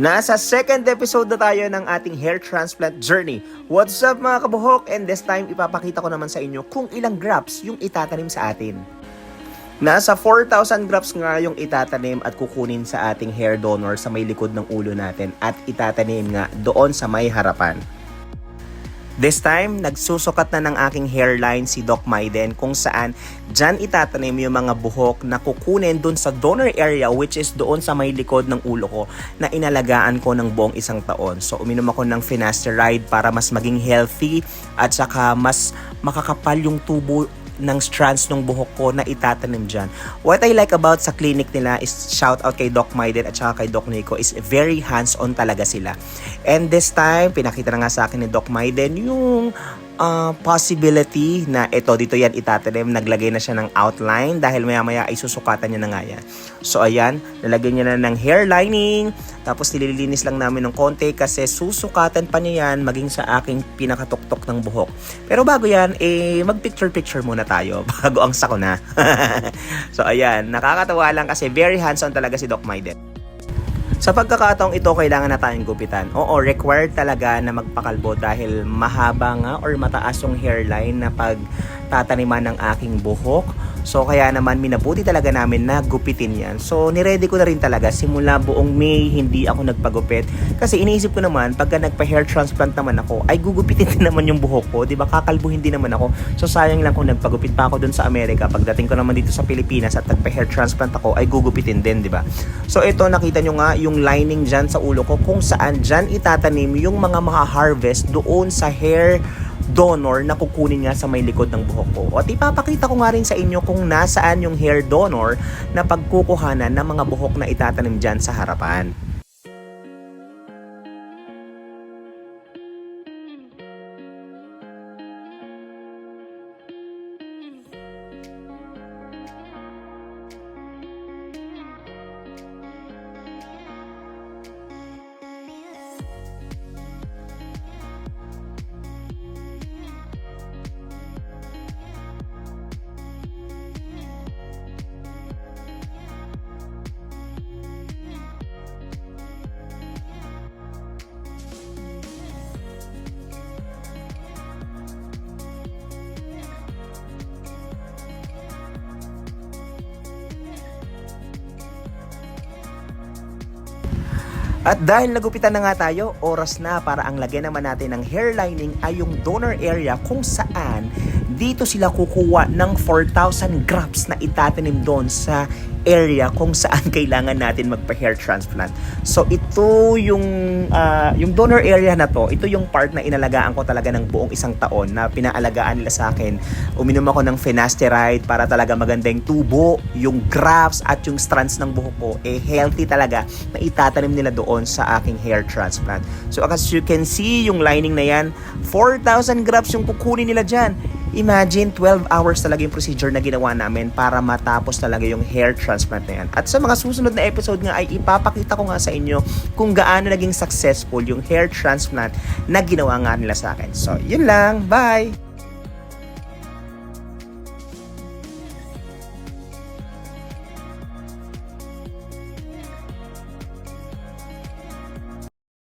Nasa second episode na tayo ng ating hair transplant journey. What's up mga kabuhok? And this time, ipapakita ko naman sa inyo kung ilang grafts yung itatanim sa atin. Nasa 4,000 grafts nga yung itatanim at kukunin sa ating hair donor sa may likod ng ulo natin at itatanim nga doon sa may harapan. This time, nagsusukat na ng aking hairline si Doc Maiden kung saan dyan itatanim yung mga buhok na kukunin dun sa donor area which is doon sa may likod ng ulo ko na inalagaan ko ng buong isang taon. So uminom ako ng finasteride para mas maging healthy at saka mas makakapal yung tubo ng strands ng buhok ko na itatanim dyan. What I like about sa clinic nila is shout out kay Doc Maiden at saka kay Doc Nico is very hands-on talaga sila. And this time, pinakita na nga sa akin ni Doc Maiden yung uh, possibility na ito, dito yan itatanim. Naglagay na siya ng outline dahil maya-maya ay susukatan niya na nga yan. So ayan, nalagyan niya na ng hair lining. Tapos nililinis lang namin ng konti kasi susukatan pa niya yan maging sa aking pinakatuktok ng buhok. Pero bago yan, eh, mag-picture-picture muna tayo bago ang sakuna. so ayan, nakakatawa lang kasi very hands-on talaga si Doc Maiden. Sa pagkakataong ito, kailangan na tayong gupitan. Oo, required talaga na magpakalbo dahil mahaba nga or mataas yung hairline na pag tataniman ng aking buhok. So, kaya naman minabuti talaga namin na gupitin yan. So, niready ko na rin talaga simula buong May, hindi ako nagpagupit. Kasi iniisip ko naman, pagka nagpa-hair transplant naman ako, ay gugupitin din naman yung buhok ko. Di ba? Kakalbuhin din naman ako. So, sayang lang kung nagpagupit pa ako dun sa Amerika. Pagdating ko naman dito sa Pilipinas at nagpa-hair transplant ako, ay gugupitin din, di ba? So, ito, nakita nyo nga yung lining dyan sa ulo ko kung saan dyan itatanim yung mga maha-harvest doon sa hair donor na kukunin nga sa may likod ng buhok ko. At ipapakita ko nga rin sa inyo kung nasaan yung hair donor na pagkukuhanan ng mga buhok na itatanim dyan sa harapan. At dahil nagupitan na nga tayo, oras na para ang lagyan naman natin ng hair lining ay yung donor area kung saan dito sila kukuha ng 4,000 grafts na itatanim doon sa area kung saan kailangan natin magpa-hair transplant. So ito yung uh, yung donor area na to, ito yung part na inalagaan ko talaga ng buong isang taon na pinaalagaan nila sa akin. Uminom ako ng finasteride para talaga maganda yung tubo, yung grafts at yung strands ng buhok ko eh healthy talaga na itatanim nila doon sa aking hair transplant. So as you can see, yung lining na yan, 4,000 grafts yung kukunin nila dyan. Imagine 12 hours talaga yung procedure na ginawa namin para matapos talaga yung hair transplant na yan. At sa mga susunod na episode nga ay ipapakita ko nga sa inyo kung gaano naging successful yung hair transplant na ginawa nga nila sa akin. So, yun lang. Bye!